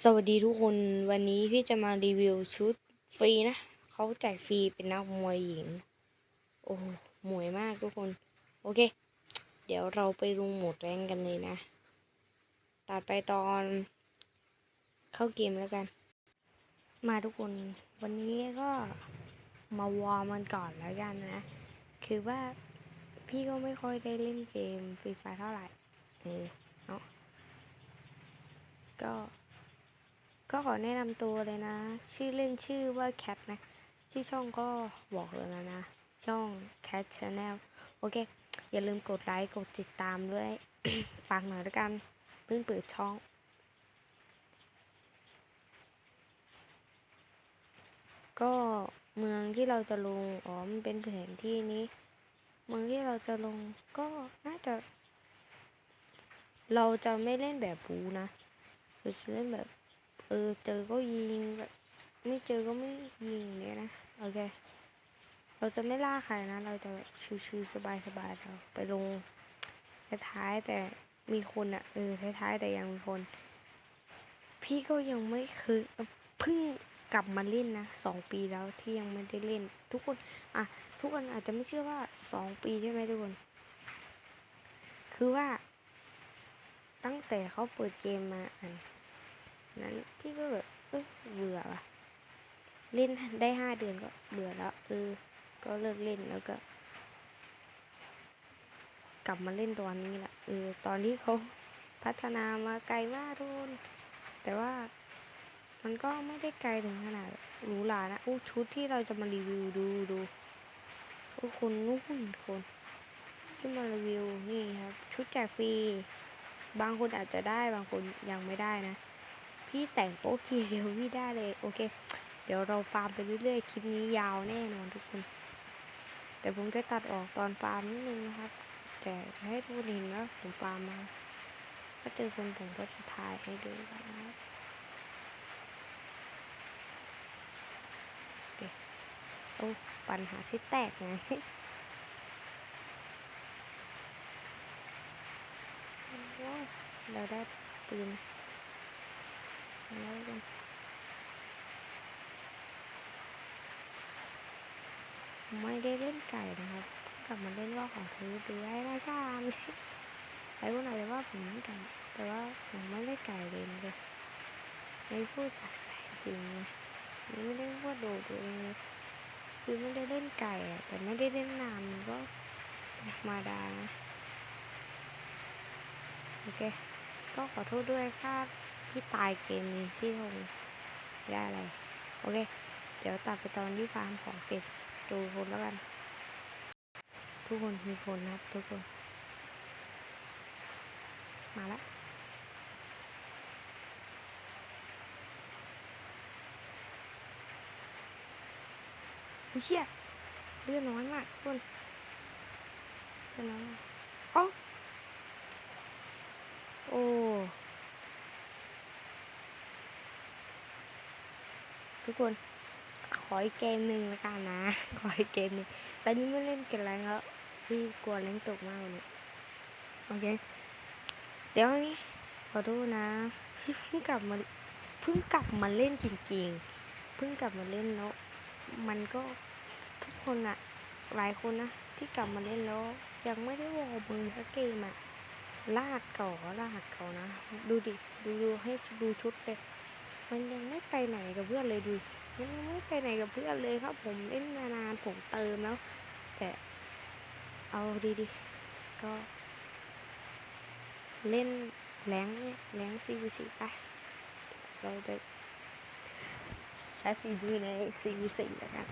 สวัสดีทุกคนวันนี้พี่จะมารีวิวชุดฟรีนะเขาแจกฟรีเป็นนักมวยหญิง โอ้โหมวยมากทุกคน โอเค เดี๋ยวเราไปลงโหมดแรงกันเลยนะตัดไปตอน เข้าเกมแล้วกัน มาทุกคนวันนี้ก็มาวอร์มมันก่อนแล้วกันนะ คือว่าพี่ก็ไม่ค่อยได้เล่นเกมฟรีไฟเท่าไหร่เออเนาะก็ ก็ขอแนะนำตัวเลยนะ ชื่อเล่นชื่อว่าแคทนะ ชื่อช่องก็บอกเลยแล้วนะ ช่อง Cat Channel โอเค อย่าลืมกดไลค์ กดติดตามด้วย ฝากหน่อยละกัน เพิ่งเปิดช่องก็เมืองที่เราจะลง อ๋อ มันเป็นแผนที่นี้ เมืองที่เราจะลงก็น่าจะ เราจะไม่เล่นแบบบูนะ เราจะเล่นแบบ ออเจอก็ยิงแบบไม่เจอก็ไม่ยิงเนี่ยนะโอเค เราจะไม่ล่าใครนะ เราจะชิวๆสบายๆเราไปลงท้ายแต่มีคนอะเออท้ายๆแต่ยังมีคน พี่ก็ยังไม่เคยเพิ่งกลับมาเล่นนะสองปีแล้วที่ยังไม่ได้เล่น ทุกคนอะทุกคนอาจจะไม่เชื่อว่าสองปีใช่ไหมทุกคน คือว่า ตั้งแต่เขาเปิดเกมมาอัน นั้นพี่ก็แบบเออเบื่อว่ะ เล่นได้ห้าเดือนก็เบื่อแล้วเออ ก็เลิกเล่นแล้วก็ กลับมาเล่นตอนนี้แหละเออ ตอนที่เขาพัฒนามาไกลมากทุนแต่ว่ามันก็ไม่ได้ไกลถึงขนาดหรูหรานะอู้ชุดที่เราจะมารีวิวดูดูทุกคนนู่นคนที่มารีวิวนี่ครับ ชุดแจกฟรี บางคนอาจจะได้บางคนยังไม่ได้นะ พี่แต่งโป๊ะทีเดียวพี่ได้เลยโอเค เดี๋ยวเราฟาร์มไปเรื่อยๆคลิปนี้ยาวแน่นอนทุกคนแต่ผมจะตัดออกตอนฟาร์มนิดนึงนะครับ แต่ให้ทุกคนเห็นว่าผมฟาร์มมาถ้าเจอคนผมก็จะถ่ายให้ดูนะครับโอ้ปัญหาที่แตกไงว้าเราได้ปืน แล้วกันไม่ได้เล่นไก่นะครับ กลับมาเล่นว่าของเธอดูได้ละกันใครคนอาจจะว่าผมเล่นไก่แต่ว่าผมไม่ได้ไก่เลยเลยไม่พูดจากใจจริงนะไม่ได้ว่าโดดตัวเองเลยคือไม่ได้เล่นไก่อะแต่ไม่ได้เล่นนานมันก็ธรรมดานะโอเค ก็ขอโทษด้วยถ้า พี่ตายเกมนี้พี่คงไม่ได้อะไร โอเค เดี๋ยวตัดไปตอนที่ฟาร์มของเสร็จดูคนแล้วกัน ทุกคนมีคนนะครับทุกคน มาแล้วอุ้ยเชี่ยเลือดน้อยมากคนเลือดน้อยอ๋อโอ้ ทุกคน ขออีกเกมหนึ่งละกันนะ ขออีกเกมหนึ่งตอนนี้ไม่เล่นกันแล้วพี่กลัวแรงตกมากเลยโอเค เดี๋ยวนี้ขอโทษนะพี่เพิ่งกลับมาเพิ่งกลับมาเล่นจริงๆ เพิ่งกลับมาเล่นแล้วมันก็ทุกคนอะหลายคนนะที่กลับมาเล่นแล้ว ยังไม่ได้วอร์มือสักเกมอะลากเก่าลากเขานะ ดูดิ ดูดูให้ดูชุดเลย มันยังไม่ไปไหนกับเพื่อนเลยดูยังไม่ไปไหนกับเพื่อนเลยครับ ผมเล่นมานานผมเติมแล้ว แต่เอาดีๆ ก็ เล่นแรงเนี่ยแรงซีวีซีไปเราจะใช้ฝีมือในซีวีซีแล้วกัน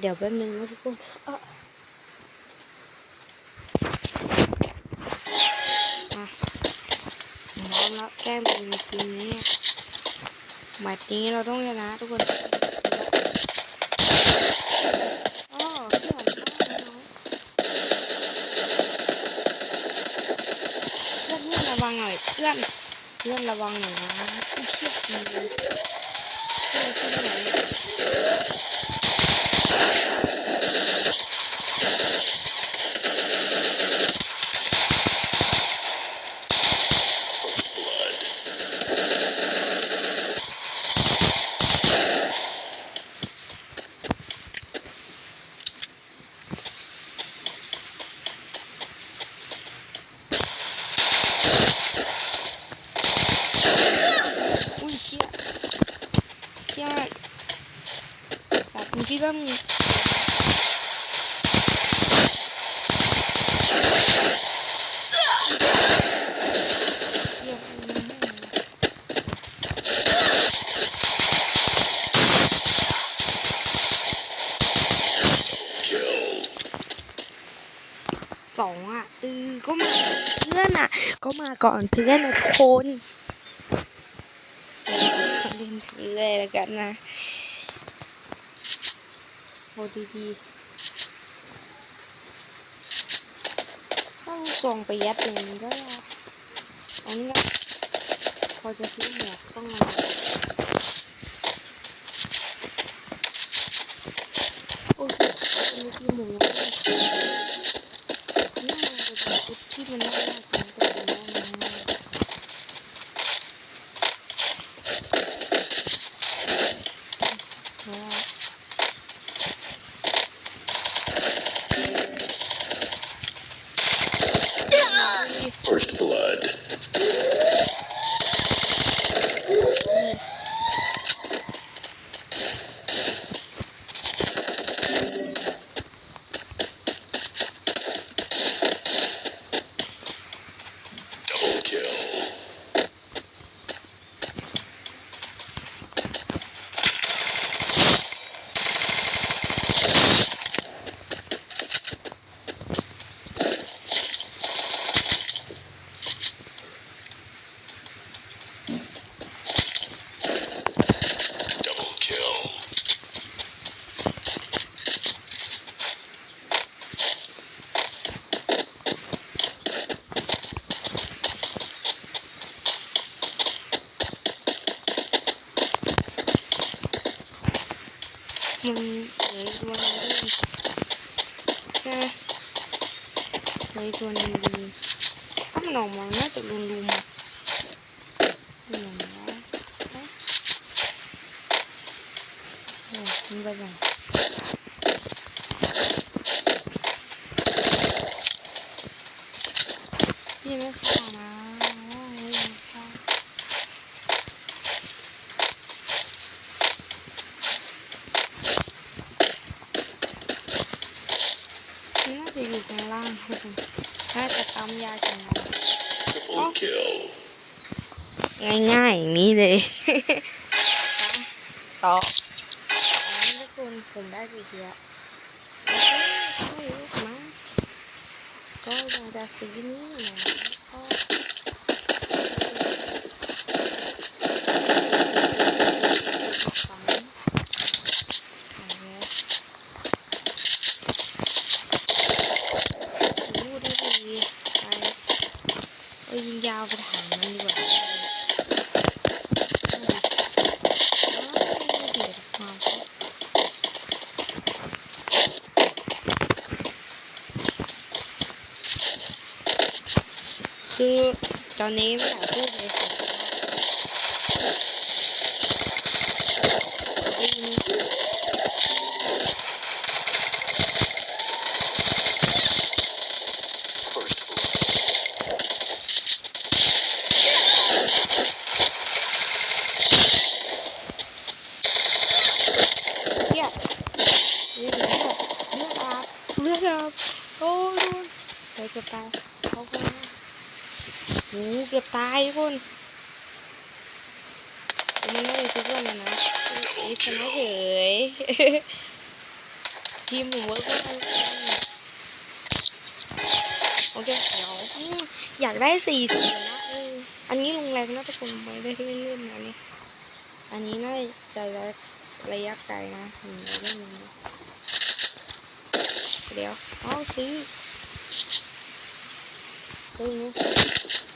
เดี๋ยวแป๊บนึงนะทุกคนอะอะพร้อมแล้วแก้มเป็นทีนี้แมตช์นี้เราต้องชนะทุกคนอ๋อพี่อนาะวังหน่อยเพื่อนเพื่อนระวังหน่อยนะเชี่ยวชาญเพื่อนช่วยหน่อย อุ้ยเชี่ยเชี่ยมาก สัตว์มึงคิดว่ามึงเชี่ยสองอะเออก็มาเพื่อนอะ ก็มาก่อนเพื่อนนะทุกคนเล่นเรื่อยแล้วกันนะ ดีดีๆเข้าซองไปยัดอย่างนี้ก็ได้เอางี้พอจะซื้อหมวกต้องมาโอเป็นวิธีหมูนี่มันจะเป็นชุดที่มันน่า First blood. มันเหลือตัวนึงใช่ไหมเหลือตัวนึงดีถ้ามันออกมาน่าจะรุนรุมอะอย่างนี้เอ๊ะโอ้มันไปไหนพี่ไม่เข้านะไม่เข้า น่าจะอยู่ข้างล่างทุกคนน่าจะตามยาจังเลย ดับเบิลคิล ง่ายๆอย่างนี้เลยต่ออ๋อทุกคนผมได้ไปเยอะไม่รู้มาก็มาจากสีนี้นะก็สองเอาแล้วโอ้ได้ดีไปเอ้ยยิงยาวไปถางมันดีกว่า คือ ตอนนี้ไม่อยากพูดเลยค่ะได้ยินฟิร์สบลัดเลือดอดเลือดอาบเลือดอาบโอ้ยโดนเกือบตายเขาก็ โอ้เกือบตายคุณมันไม่ได้ทุกวันเลยนะนี่ชนะเฉยทีมผมเวิร์กมากเลยโอเคเดี๋ยวอยากได้สี่สิบนะอันนี้ลงแรงนะทุกคนไม่ได้เล่นๆนะนี่อันนี้น่าจะระระยะไกลนะผมเล่นเดี๋ยวเอาซื้อ ซื้อน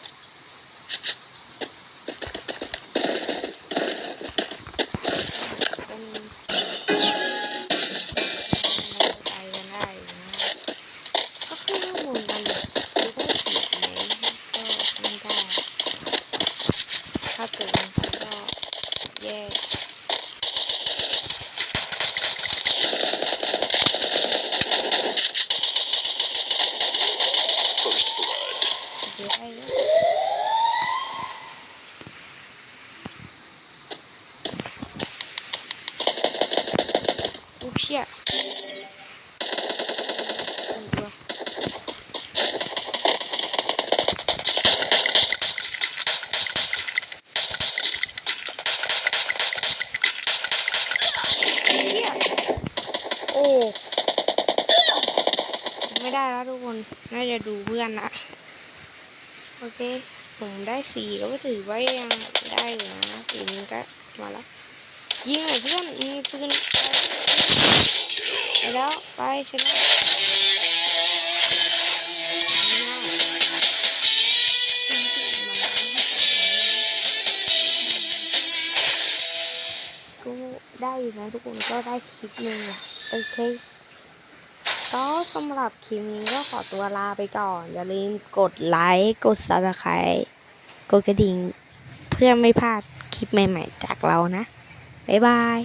ชี่ยหนึ่งตัวเชี่ยโอ้ ไม่ได้แล้วทุกคน น่าจะดูเพื่อนนะ โอเค ผมได้สี่ก็ถือว่ายังได้อยู่นะสีนี้ก็มาแล้วยิงหน่อยเพื่อนมีปืน ไปแล้ว ไปชนะก็ได้อยู่นะทุกคนก็ได้คลิปหนึ่งอะโอเคก็สำหรับคลิปนี้ก็ขอตัวลาไปก่อน อย่าลืมกดไลค์กด subscribe กดกระดิ่ง เพื่อไม่พลาดคลิปใหม่ ๆ จากเรานะ บ๊ายบาย